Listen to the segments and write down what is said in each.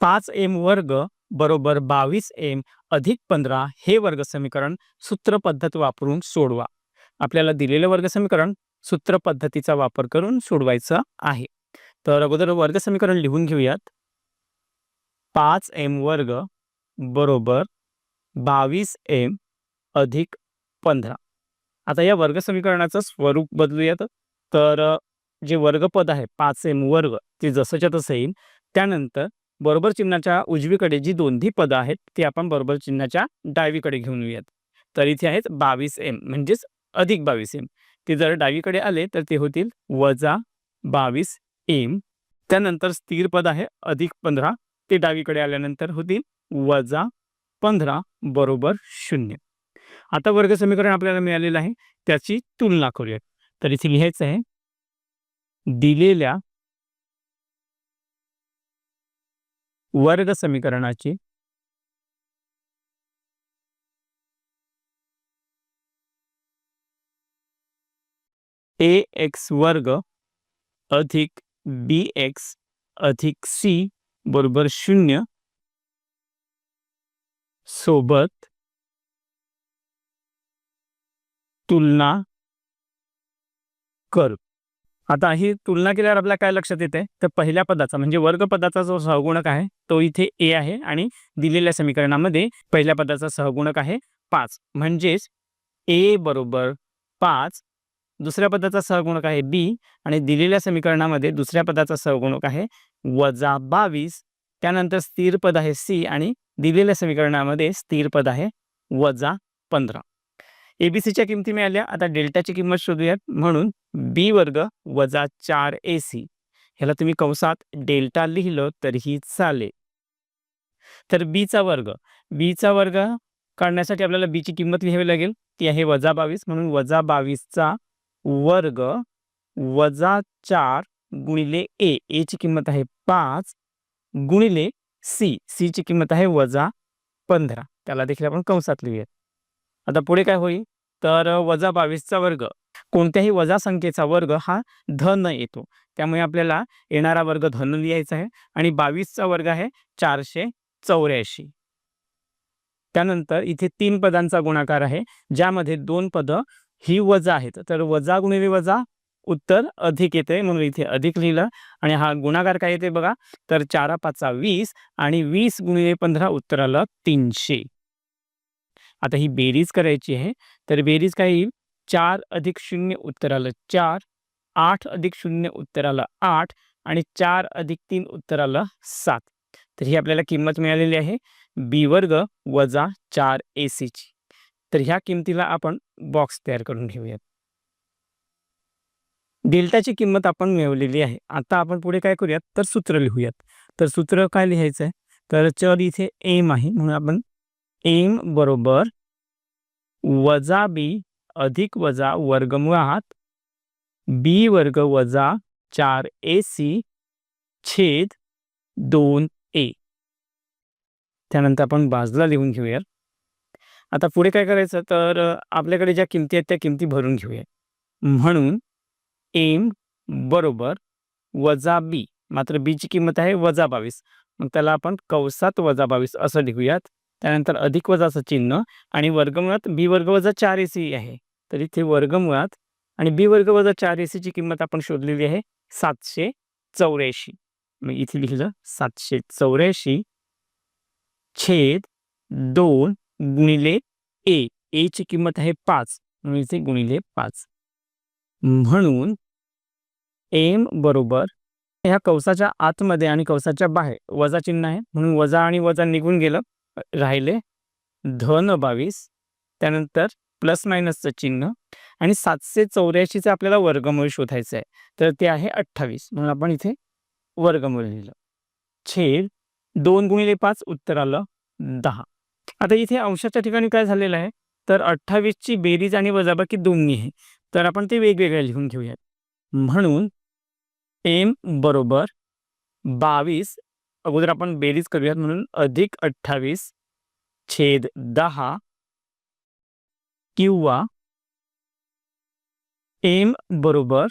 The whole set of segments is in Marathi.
पाच एम वर्ग बरोबर बावीस एम अधिक पंधरा हे वर्ग समीकरण सूत्र पद्धत वापरून सोडवा. आपल्याला दिलेलं वर्ग समीकरण सूत्र पद्धतीचा वापर करून सोडवायचं आहे. तर अगोदर वर्ग समीकरण लिहून घेऊयात. पाच एम वर्ग बरोबर बावीस एम अधिक पंधरा. आता या वर्ग समीकरणाचं स्वरूप बदलूयात. तर जे वर्गपद आहे पाच एम वर्ग ते जसंच्या तसं येईल. त्यानंतर बरोबर चिन्हाच्या उजवीकडे जी दोन्ही पदं आहेत ती आपण बरोबर चिन्हाच्या डावीकडे घेऊन येऊयात. तर इथे आहेत बावीस एम म्हणजेच अधिक बावीस एम. ते जर डावीकडे आले तर ते होतील वजा बावीस एम. त्यानंतर स्थिर पद आहे अधिक पंधरा. ते डावीकडे आल्यानंतर होतील वजा पंधरा बरोबर शून्य. आता वर्ग समीकरण आपल्याला मिळालेलं आहे त्याची तुलना करूयात. तर इथे लिहायचं आहे दिलेल्या वर्ग समीकरणाची. ए एक्स वर्ग अधिक बी एक्स अधिक सी बरोबर शून्य सोबत तुलना करू. आता ही तुलना केल्यावर आपल्याला काय लक्षात येते तर पहिल्या पदाचा म्हणजे वर्ग पदाचा जो सहगुणक आहे तो इथे ए आहे आणि दिलेल्या समीकरणामध्ये पहिल्या पदाचा सहगुणक आहे पाच. म्हणजेच ए बरोबर पाच दुसऱ्या पदाचा सहगुणक आहे बी आणि दिलेल्या समीकरणामध्ये दुसऱ्या पदाचा सहगुणक आहे वजा बावीस. त्यानंतर स्थिर पद आहे सी आणि दिलेल्या समीकरणामध्ये स्थिर पद आहे वजा पंधरा. एबीसीच्या किमती मिळाल्या. आता डेल्टाची किंमत शोधूयात. म्हणून बी वर्ग वजा चार ए सी ह्याला तुम्ही कंसात डेल्टा लिहिलं तरीही चालेल. तर बीचा वर्ग. बीचा वर्ग काढण्यासाठी आपल्याला बीची किंमत लिहावी लागेल. ती आहे वजा बावीस. म्हणून वजा बावीसचा वर्ग वजा चार गुणिले ए एची किंमत आहे पाच गुणिले सी सीची किंमत आहे वजा पंधरा. त्याला देखील आपण कंसात लिहूयात. आता पुढे काय होईल? तर वजा बावीसचा वर्ग. कोणत्याही वजा संख्येचा वर्ग हा धन येतो. त्यामुळे आपल्याला येणारा वर्ग धन लिहायचा आहे आणि बावीसचा वर्ग आहे चारशे चौऱ्याऐंशी. त्यानंतर इथे तीन पदांचा गुणाकार आहे ज्यामध्ये दोन पदं ही वजा आहेत. तर वजा गुणिले वजा उत्तर अधिक येते म्हणून इथे अधिक लिहिलं. आणि हा गुणाकार काय येते बघा? तर चारा पाचचा वीस आणि वीस गुणिले पंधरा उत्तर आलं तीनशे. आता ही बेरीज करायची आहे. तर बेरीज काय येईल? चार अधिक शून्य उत्तर आलं चार आठ अधिक शून्य उत्तर आलं आठ आणि चार अधिक तीन उत्तर आलं सात. तर ही आपल्याला किंमत मिळालेली आहे. बी वर्ग वजा चार ए सीची तर ह्या किमतीला आपण बॉक्स तयार करून घेऊयात. डेल्टाची किंमत आपण मिळवलेली आहे. आता आपण पुढे काय करूयात? तर सूत्र लिहूयात. तर सूत्र काय लिहायचं आहे तर चल इथे एम आहे. म्हणून आपण एम बरोबर वजा बी अधिक वजा वर्गमुळात बी वर्ग वजा चार ए सी छेद दोन ए त्यानंतर आपण बाजूला लिहून घेऊयात आता पुढे काय करायचं? तर आपल्याकडे ज्या किमती आहेत त्या किमती भरून घेऊया. म्हणून एम बरोबर वजा बी मात्र बीची किंमत आहे वजा बावीस. मग त्याला आपण कवसात वजा बावीस असं लिहूयात. त्यानंतर अधिक वजाचं चिन्ह आणि वर्गमुळात बी वर्ग वजा चार ए सी आहे. तर इथे वर्गमुळात आणि बी वर्ग वजा चार ए सीची किंमत आपण शोधलेली आहे सातशे चौऱ्याऐंशी. मग इथे लिहिलं सातशे चौऱ्याऐंशी छेद दोन गुणिले ए. एची किंमत आहे पाच म्हणून इथे गुणिले पाच. म्हणून एम बरोबर ह्या कवसाच्या आतमध्ये आणि कवसाच्या बाहेर वजा चिन्ह आहे. म्हणून वजा आणि वजा निघून गेलं. राहिले. धन बावीस त्यानंतर प्लस मायनसचं चिन्ह आणि सातशे चौऱ्याऐंशीचं आपल्याला वर्गमूळ शोधायचं आहे. तर ते आहे अठ्ठावीस. म्हणून आपण इथे वर्गमूळ लिहिलं. छेद दोन गुणिले पाच उत्तर आलं दहा. आता इथे अंशाच्या ठिकाणी काय झालेलं आहे? तर अठ्ठावीसची बेरीज आणि वजाबाकी दोन्ही आहे. तर आपण ते वेगवेगळे लिहून घेऊयात. म्हणून एम बरोबर बावीस अगोदर आपण बेरीज करूयात म्हणून अधिक अठ्ठावीस छेद दहा किंवा एम बरोबर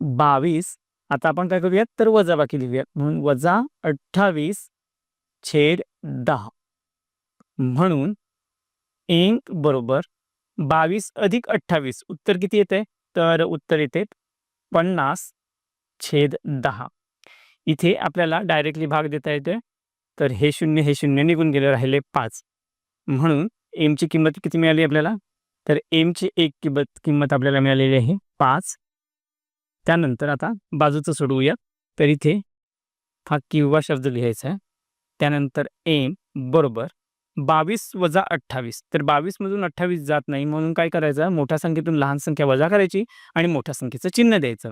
बावीस. आता आपण काय करूयात? तर वजाबाकी लिहूयात. म्हणून वजा अठ्ठावीस छेद दहा. म्हणून एम बरोबर बावीस अधिक अठ्ठावीस. उत्तर किती येते तर उत्तर येते पन्नास छेद दहा. इथे आपल्याला डायरेक्टली भाग देता येते तर हे शून्य हे शून्य निघून गेले राहिले पाच. म्हणून एमची किंमत किती मिळाली आपल्याला? तर एमची एक किंमत किंमत आपल्याला मिळालेली आहे पाच. त्यानंतर आता बाजूचं सोडवूया तर इथे हा किंवा शब्द लिहायचा आहे. त्यानंतर एम बरोबर बावीस वजा अठ्ठावीस. तर बावीसमधून अठ्ठावीस जात नाही. म्हणून काय करायचं? मोठ्या संख्येतून लहान संख्या वजा करायची आणि मोठ्या संख्येचं चिन्ह द्यायचं.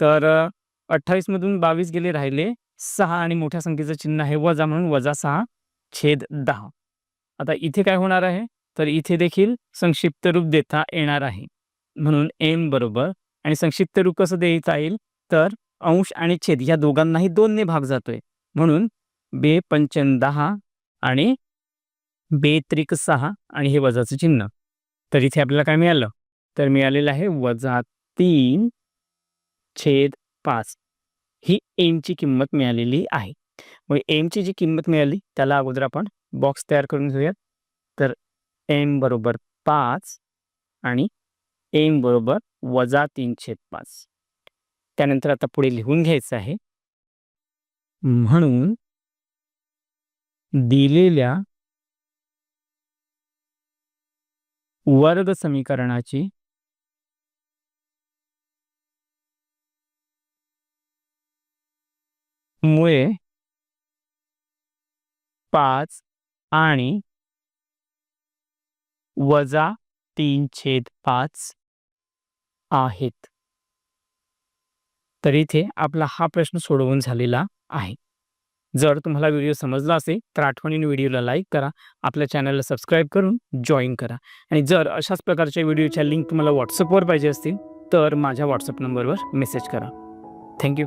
तर अठ्ठावीसमधून बावीस गेले राहिले. सहा आणि मोठ्या संख्येचं चिन्ह आहे. वजा म्हणून वजा सहा छेद दहा. आता इथे काय होणार आहे? तर इथे देखील संक्षिप्त रूप देता येणार आहे. म्हणून एम बरोबर. आणि संक्षिप्त रूप कसं देता येईल? तर अंश आणि छेद या दोघांनाही दोनने भाग जातोय. म्हणून बे पंचन दहा आणि बे त्रिक सहा आणि हे वजाचं चिन्ह. तर इथे आपल्याला काय मिळालं? तर मिळालेलं आहे वजा तीन छेद पाच ही एमची किंमत मिळालेली आहे. मग एमची जी किंमत मिळाली त्याला अगोदर आपण बॉक्स तयार करून घेऊयात. तर एम बरोबर पाच आणि एम बरोबर वजा तीनशे पाच. त्यानंतर आता पुढे लिहून घ्यायचं आहे. म्हणून दिलेल्या वर्ग समीकरणाची मुळे पाच आणि वजा तीन छेद पाच आहेत. तर इथे आपला हा प्रश्न सोडवून झालेला आहे. जर तुम्हाला व्हिडिओ समजला असेल तर आठवणीने व्हिडिओला लाईक करा आपल्या चॅनलला सबस्क्राईब करून जॉईन करा. आणि जर अशाच प्रकारच्या व्हिडिओच्या लिंक तुम्हाला व्हॉट्सअपवर पाहिजे असतील तर माझ्या व्हॉट्सअप नंबरवर मेसेज करा. थँक्यू.